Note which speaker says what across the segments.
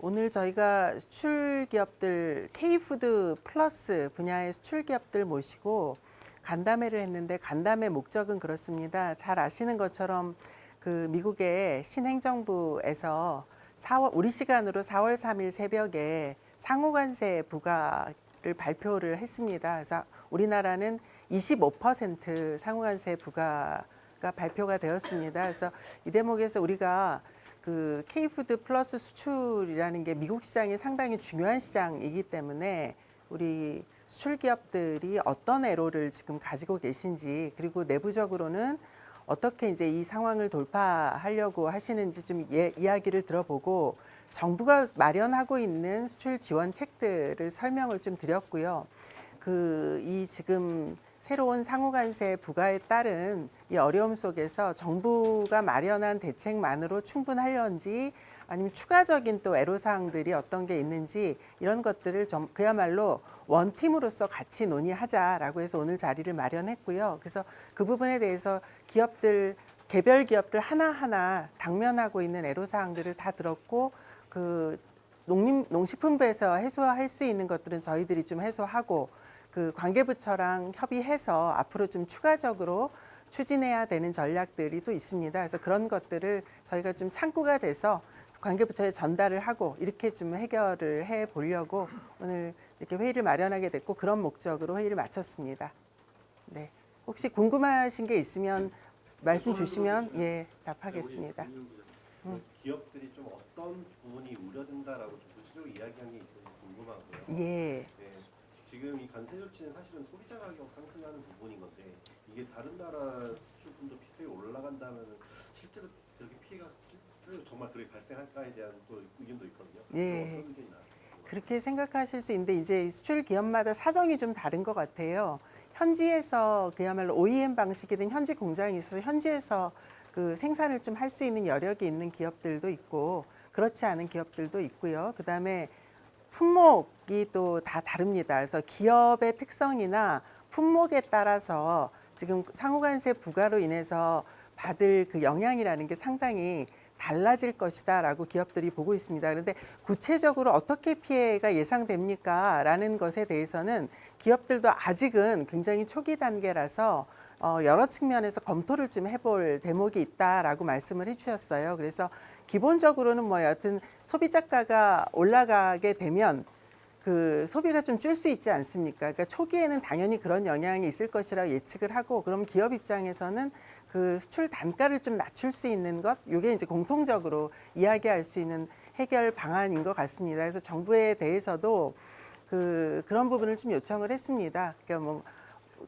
Speaker 1: 오늘 저희가 수출 기업들 K푸드 플러스 분야의 수출 기업들 모시고 간담회를 했는데 간담회 목적은 그렇습니다. 잘 아시는 것처럼 그 미국의 신행정부에서 4월 우리 시간으로 4월 3일 새벽에 상호관세 부과를 발표를 했습니다. 그래서 우리나라는 25% 상호관세 부과가 발표가 되었습니다. 그래서 이 대목에서 우리가 그 K푸드 플러스 수출이라는 게 미국 시장이 상당히 중요한 시장이기 때문에 우리 수출 기업들이 어떤 애로를 지금 가지고 계신지 그리고 내부적으로는 어떻게 이제 이 상황을 돌파하려고 하시는지 좀 예, 이야기를 들어보고 정부가 마련하고 있는 수출 지원책들을 설명을 좀 드렸고요. 그 이 지금 새로운 상호관세 부과에 따른 이 어려움 속에서 정부가 마련한 대책만으로 충분하려는지 아니면 추가적인 또 애로사항들이 어떤 게 있는지 이런 것들을 좀 그야말로 원팀으로서 같이 논의하자라고 해서 오늘 자리를 마련했고요. 그래서 그 부분에 대해서 기업들 개별 기업들 하나하나 당면하고 있는 애로사항들을 다 들었고 그 농림 농식품부에서 해소할 수 있는 것들은 저희들이 좀 해소하고 그 관계부처랑 협의해서 앞으로 좀 추가적으로 추진해야 되는 전략들이 또 있습니다. 그래서 그런 것들을 저희가 좀 창구가 돼서 관계부처에 전달을 하고 이렇게 좀 해결을 해 보려고 오늘 이렇게 회의를 마련하게 됐고 그런 목적으로 회의를 마쳤습니다. 네. 혹시 궁금하신 게 있으면 말씀 주시면 예 답하겠습니다.
Speaker 2: 부장님, 기업들이 좀 어떤 부분이 우려된다라고 좀 구체적으로 이야기한 게 있어서 궁금하고요.
Speaker 1: 예.
Speaker 2: 네, 지금 이 관세 조치는 사실은 소비자 가격 상승하는 부분인 건데 이게 다른 나라 수출분도 비슷하게 올라간다면 실제로 그렇게 피해가 실제로 정말 그렇게 발생할까에 대한 또 의견도 있거든요.
Speaker 1: 예.
Speaker 2: 어떤 의견이 나요?
Speaker 1: 그렇게 생각하실 수 있는데 이제 수출 기업마다 사정이 좀 다른 것 같아요. 현지에서 그야말로 OEM 방식이든 현지 공장이 있어서 현지에서 그 생산을 좀 할 수 있는 여력이 있는 기업들도 있고 그렇지 않은 기업들도 있고요. 그다음에 품목이 또 다 다릅니다. 그래서 기업의 특성이나 품목에 따라서 지금 상호관세 부과로 인해서 받을 그 영향이라는 게 상당히 달라질 것이다라고 기업들이 보고 있습니다. 그런데 구체적으로 어떻게 피해가 예상됩니까? 라는 것에 대해서는 기업들도 아직은 굉장히 초기 단계라서 어, 여러 측면에서 검토를 좀 해볼 대목이 있다라고 말씀을 해주셨어요. 그래서 기본적으로는 뭐 여하튼 소비자가가 올라가게 되면 그 소비가 좀 줄 수 있지 않습니까? 그러니까 초기에는 당연히 그런 영향이 있을 것이라 예측을 하고 그럼 기업 입장에서는 그 수출 단가를 좀 낮출 수 있는 것, 이게 이제 공통적으로 이야기할 수 있는 해결 방안인 것 같습니다. 그래서 정부에 대해서도 그 그런 부분을 좀 요청을 했습니다. 그러니까 뭐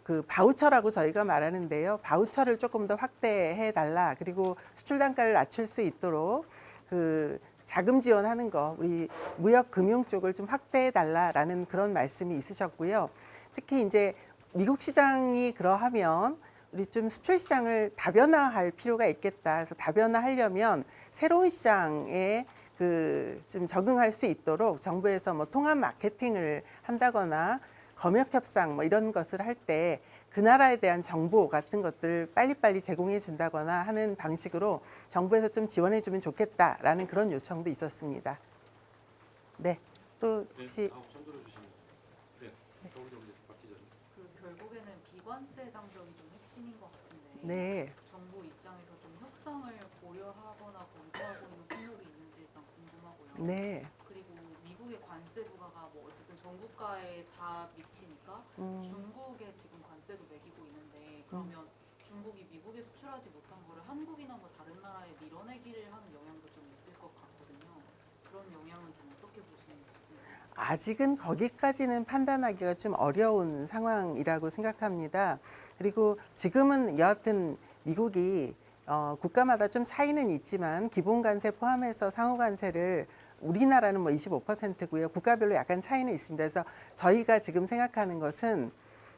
Speaker 1: 그 바우처라고 저희가 말하는데요. 바우처를 조금 더 확대해 달라. 그리고 수출 단가를 낮출 수 있도록 그 자금 지원하는 거 우리 무역 금융 쪽을 좀 확대해 달라라는 그런 말씀이 있으셨고요. 특히 이제 미국 시장이 그러하면 우리 좀 수출 시장을 다변화할 필요가 있겠다. 그래서 다변화하려면 새로운 시장에 그 좀 적응할 수 있도록 정부에서 뭐 통합 마케팅을 한다거나 검역 협상 뭐 이런 것을 할 때 그 나라에 대한 정보 같은 것들 빨리빨리 제공해 준다거나 하는 방식으로 정부에서 좀 지원해 주면 좋겠다라는 그런 요청도 있었습니다. 네. 또
Speaker 3: 네,
Speaker 1: 혹시
Speaker 3: 다음 손들어 주시면 네, 저기도 이제 박 기자님.
Speaker 4: 그 결국에는 비관세 장벽이 좀 핵심인 것 같은데
Speaker 1: 네.
Speaker 4: 정부 입장에서 좀 협상을 고려하거나 검토하고 있는 품목이 있는지 일단 궁금하고요.
Speaker 1: 네.
Speaker 4: 그리고 미국의 관세 부과가 뭐 어쨌든 전 국가에 다 미치니까
Speaker 1: 음.
Speaker 4: 중국에 지금 관세도 매기고 있는데 그러면 중국이 미국에 수출하지 못한 거를 한국이나 뭐 다른 나라에 밀어내기를 하는 영향도 좀 있을 것 같거든요. 그런 영향은 좀 어떻게 보시는지.
Speaker 1: 아직은 거기까지는 판단하기가 좀 어려운 상황이라고 생각합니다. 그리고 지금은 여하튼 미국이 어, 국가마다 좀 차이는 있지만 기본 관세 포함해서 상호 관세를 우리나라는 뭐 25%고요. 국가별로 약간 차이는 있습니다. 그래서 저희가 지금 생각하는 것은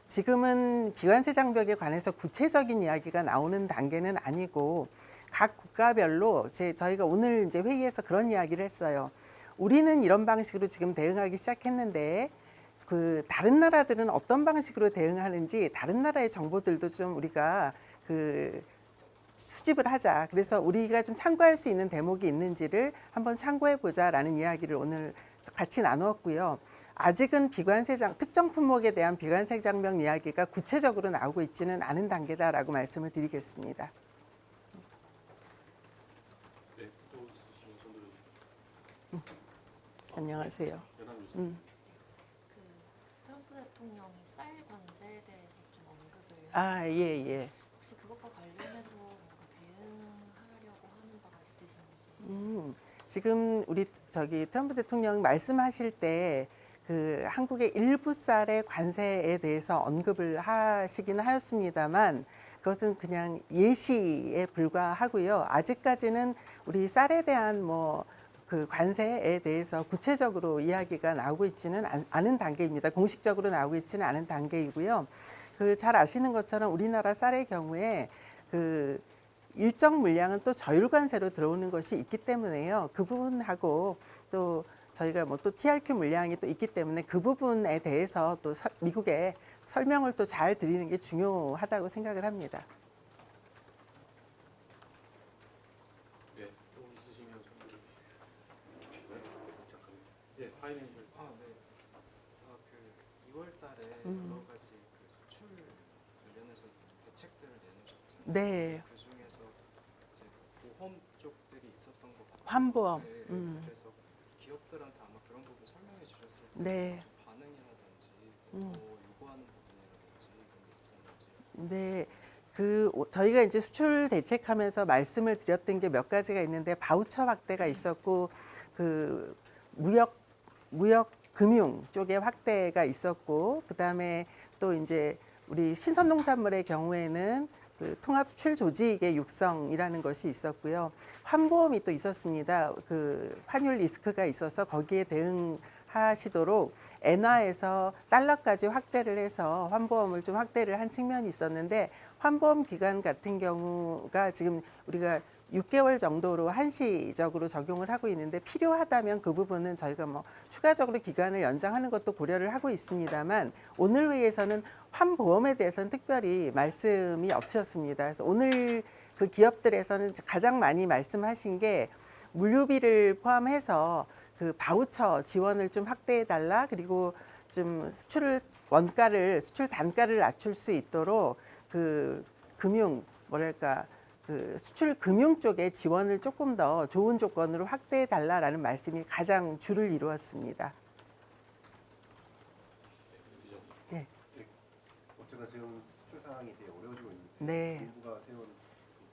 Speaker 1: 지금은 비관세 장벽에 관해서 구체적인 이야기가 나오는 단계는 아니고 각 국가별로 제 저희가 오늘 이제 회의에서 그런 이야기를 했어요. 우리는 이런 방식으로 지금 대응하기 시작했는데 그 다른 나라들은 어떤 방식으로 대응하는지 다른 나라의 정보들도 좀 우리가 그 수집을 하자. 그래서 우리가 좀 참고할 수 있는 대목이 있는지를 한번 참고해 보자라는 이야기를 오늘 같이 나누었고요. 아직은 비관세 장 특정 품목에 대한 비관세 장벽 이야기가 구체적으로 나오고 있지는 않은 단계다라고 말씀을 드리겠습니다.
Speaker 3: 네, 또 있으시면 손 들어주세요.
Speaker 1: 안녕하세요. 음.
Speaker 5: 그 트럼프 대통령이 쌀 관세에 대해서 좀 언급을
Speaker 1: 아, 예, 예.
Speaker 5: 혹시 그것과 관련해서 뭔가 대응하려고 하는 바가 있으신지
Speaker 1: 음, 지금 우리 저기 트럼프 대통령 말씀하실 때 그 한국의 일부 쌀의 관세에 대해서 언급을 하시기는 하였습니다만 그것은 그냥 예시에 불과하고요. 아직까지는 우리 쌀에 대한 뭐 그 관세에 대해서 구체적으로 이야기가 나오고 있지는 않- 않은 단계입니다. 공식적으로 나오고 있지는 않은 단계이고요. 그 잘 아시는 것처럼 우리나라 쌀의 경우에 그 일정 물량은 또 저율관세로 들어오는 것이 있기 때문에요. 그 부분하고 또 저희가 뭐 또 TRQ 물량이 또 있기 때문에 그 부분에 대해서 또 서- 미국에 설명을 또 잘 드리는 게 중요하다고 생각을 합니다.
Speaker 3: 네, 또 있으시면 손 들어주세요. 네, 잠깐만. 예, 파이낸셜.
Speaker 6: 아, 네. 아, 그 2월 달에
Speaker 1: 음.
Speaker 6: 여러 가지 그 수출 관련해서 대책들을 내놓으셨잖아요.
Speaker 1: 네,
Speaker 6: 그 중에서 이제 보험 쪽들이 있었던 것 같아요.
Speaker 1: 환보험.
Speaker 6: 네,
Speaker 1: 음.
Speaker 6: 그래서 기업들한테 아마 그런 부분 설명해 주셨을 때
Speaker 1: 네.
Speaker 6: 좀 반응이라든지
Speaker 1: 음.
Speaker 6: 더 요구하는 부분이라든지 이런 게 있었는지.
Speaker 1: 네. 그 오- 저희가 이제 수출 대책하면서 말씀을 드렸던 게 몇 가지가 있는데 바우처 확대가 있었고 그 무역 무역 금융 쪽의 확대가 있었고 그다음에 또 이제 우리 신선농산물의 경우에는 그 통합 수출 조직의 육성이라는 것이 있었고요. 환보험이 또 있었습니다. 그 환율 리스크가 있어서 거기에 대응 하시도록 엔화에서 달러까지 확대를 해서 환보험을 좀 확대를 한 측면이 있었는데 환보험 기간 같은 경우가 지금 우리가 6개월 정도로 한시적으로 적용을 하고 있는데 필요하다면 그 부분은 저희가 뭐 추가적으로 기간을 연장하는 것도 고려를 하고 있습니다만 오늘 회의에서는 환보험에 대해서는 특별히 말씀이 없으셨습니다. 그래서 오늘 그 기업들에서는 가장 많이 말씀하신 게 물류비를 포함해서 그 바우처 지원을 좀 확대해 달라 그리고 좀 수출 원가를 수출 단가를 낮출 수 있도록 그 금융 뭐랄까 그 수출 금융 쪽에 지원을 조금 더 좋은 조건으로 확대해 달라라는 말씀이 가장 주를 이루었습니다.
Speaker 3: 네,
Speaker 2: 어쨌든 지금 수출 상황이 되게 어려워지고 있는데
Speaker 1: 네.
Speaker 2: 정부가 세운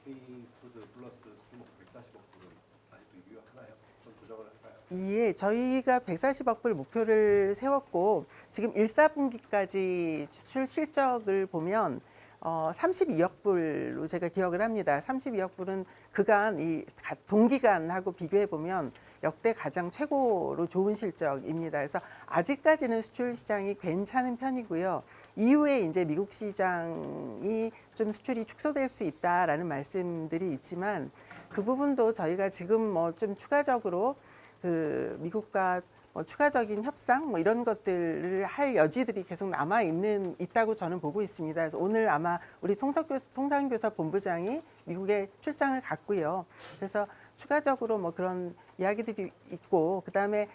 Speaker 2: 그 K푸드 플러스 수출목 140억 불은 아직도 유효하나요? 좀 조정을?
Speaker 1: 예, 저희가 140억 불 목표를 세웠고 지금 1, 4분기까지 수출 실적을 보면 어, 32억 불로 제가 기억을 합니다. 32억 불은 그간 이 가- 동기간하고 비교해 보면 역대 가장 최고로 좋은 실적입니다. 그래서 아직까지는 수출 시장이 괜찮은 편이고요. 이후에 이제 미국 시장이 좀 수출이 축소될 수 있다라는 말씀들이 있지만 그 부분도 저희가 지금 뭐 좀 추가적으로 그 미국과 뭐 추가적인 협상 뭐 이런 것들을 할 여지들이 계속 남아 있는 있다고 저는 보고 있습니다. 그래서 오늘 아마 우리 통상교사, 통상교사 본부장이 미국에 출장을 갔고요. 그래서 추가적으로 뭐 그런 이야기들이 있고 그다음에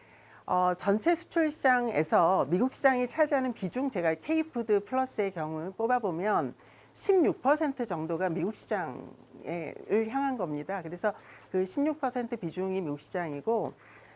Speaker 1: 어, 전체 수출 시장에서 미국 시장이 차지하는 비중 제가 K푸드 플러스의 경우 뽑아보면 16% 정도가 미국 시장 을 향한 겁니다. 그래서 그 16% 비중이 미국 시장이고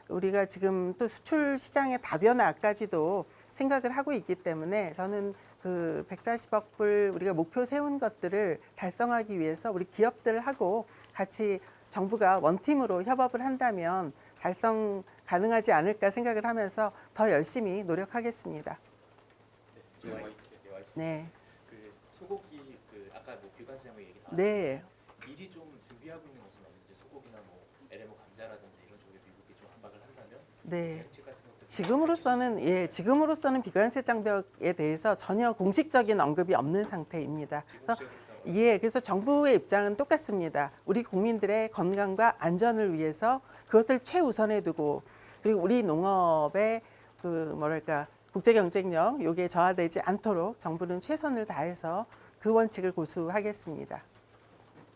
Speaker 1: 우리가 지금 또 수출 시장의 다변화까지도 생각을 하고 있기 때문에 저는 그 140억 불 우리가 목표 세운 것들을 달성하기 위해서 우리 기업들하고 같이 정부가 원팀으로 협업을 한다면 달성 가능하지 않을까 생각을 하면서 더 열심히 노력하겠습니다. 네.
Speaker 7: 그 소고기 그 아까 뭐 비관세 뭐 얘기 나왔는데
Speaker 1: 네.
Speaker 7: 미리 좀 준비하고 있는 것은 없는지 소고기나 뭐 LMO 감자라든지 이런 쪽에 미국이 좀 한박을 한다면
Speaker 1: 네.
Speaker 7: 대책 같은 것들
Speaker 1: 지금으로서는 예, 지금으로서는 비관세 장벽에 대해서 전혀 공식적인 언급이 없는 상태입니다. 그래서 예, 그래서 정부의 입장은 똑같습니다. 우리 국민들의 건강과 안전을 위해서 그것을 최우선에 두고 그리고 우리 농업의 그 뭐랄까 국제 경쟁력 요게 저하되지 않도록 정부는 최선을 다해서 그 원칙을 고수하겠습니다.